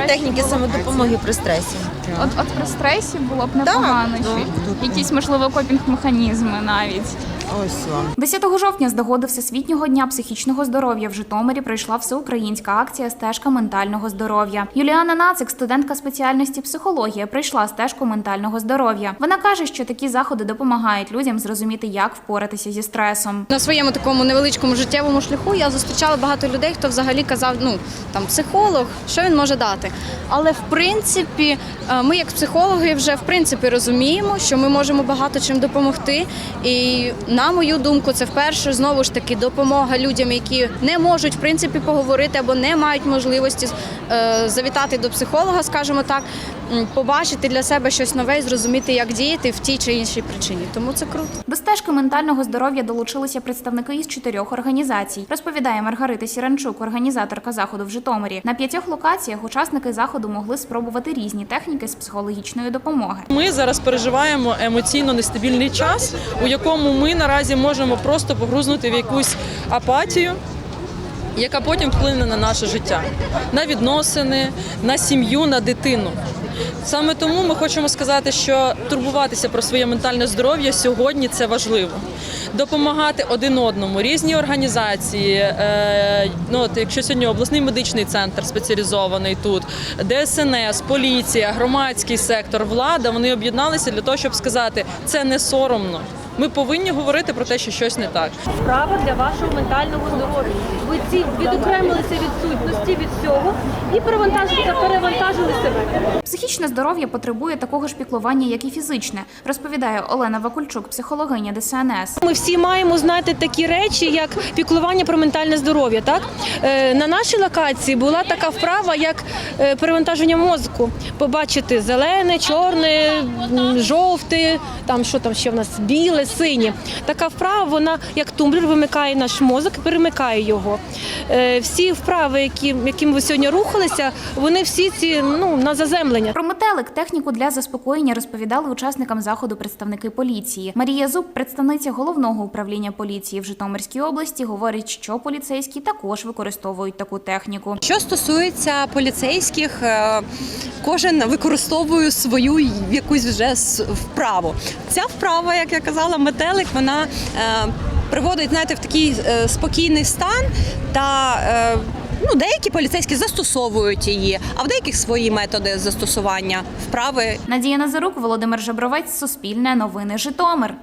стресі техніки самодопомоги при стресі. От, от при стресі було б непогано Да, ще. Якісь, можливо, копінг-механізми навіть. Ось вам. 10 жовтня з нагоди Всесвітнього дня психічного здоров'я в Житомирі пройшла всеукраїнська акція Стежка ментального здоров'я. Юліана Нацик, студентка спеціальності психологія, прийшла стежку ментального здоров'я. Вона каже, що такі заходи допомагають людям зрозуміти, як впоратися зі стресом. На своєму такому невеличкому життєвому шляху я зустрічала багато людей, хто взагалі казав, ну там психолог, що він може дати. Але в принципі, е, ми як психологи вже в принципі розуміємо, що ми можемо багато чим допомогти. І на мою думку, це вперше знову ж таки допомога людям, які не можуть в принципі поговорити або не мають можливості завітати до психолога, скажімо так, побачити для себе щось нове і зрозуміти, як діяти в тій чи іншій причині. Тому це круто. До стежки ментального здоров'я долучилися представники із чотирьох організацій. Розповідає Маргарита Сіранчук, організаторка заходу в Житомирі. На п'ятьох локаціях учасники заходу могли спробувати різні техніки з психологічної допомоги. Ми зараз переживаємо емоційно нестабільний час, у якому ми наразі можемо просто погрузнути в якусь апатію. Яка потім вплине на наше життя, на відносини, на сім'ю, на дитину. Саме тому ми хочемо сказати, що турбуватися про своє ментальне здоров'я сьогодні це важливо. Допомагати один одному, різні організації. Е, ну, от, якщо сьогодні обласний медичний центр спеціалізований тут, ДСНС, поліція, громадський сектор, влада, вони об'єдналися для того, щоб сказати, це не соромно. Ми повинні говорити про те, що щось не так. справа для вашого ментального здоров'я. Ви ці відокремилися від сутності, від всього і перевантажилися, перевантажили себе. Психічне здоров'я потребує такого ж піклування, як і фізичне, розповідає Олена Вакульчук, психологиня ДСНС. Ми всі маємо знати такі речі, як піклування про ментальне здоров'я. Так Е, на нашій локації була така вправа, як е, перевантаження мозку. Побачити зелене, чорне, жовте, там що там ще в нас біле, синє. Така вправа, вона як тумблер вимикає наш мозок, і перемикає його. Е, Всі вправи, які, яким ви сьогодні рухалися, вони всі ці ну на заземлення. Про метелик техніку для заспокоєння розповідали учасникам заходу представники поліції. Марія Зуб, представниця головного управління поліції в Житомирській області, говорить, що поліцейські також використовують таку техніку. Що стосується поліцейських, е, кожен використовує свою якусь вже вправу. Ця вправа, як я казала, метелик, вона е, приводить знаєте, в такий е, спокійний стан та. е, Ну, деякі поліцейські застосовують її, а в деяких свої методи застосування вправи Надія Назарук, Володимир Жабровець, Суспільне новини Житомир.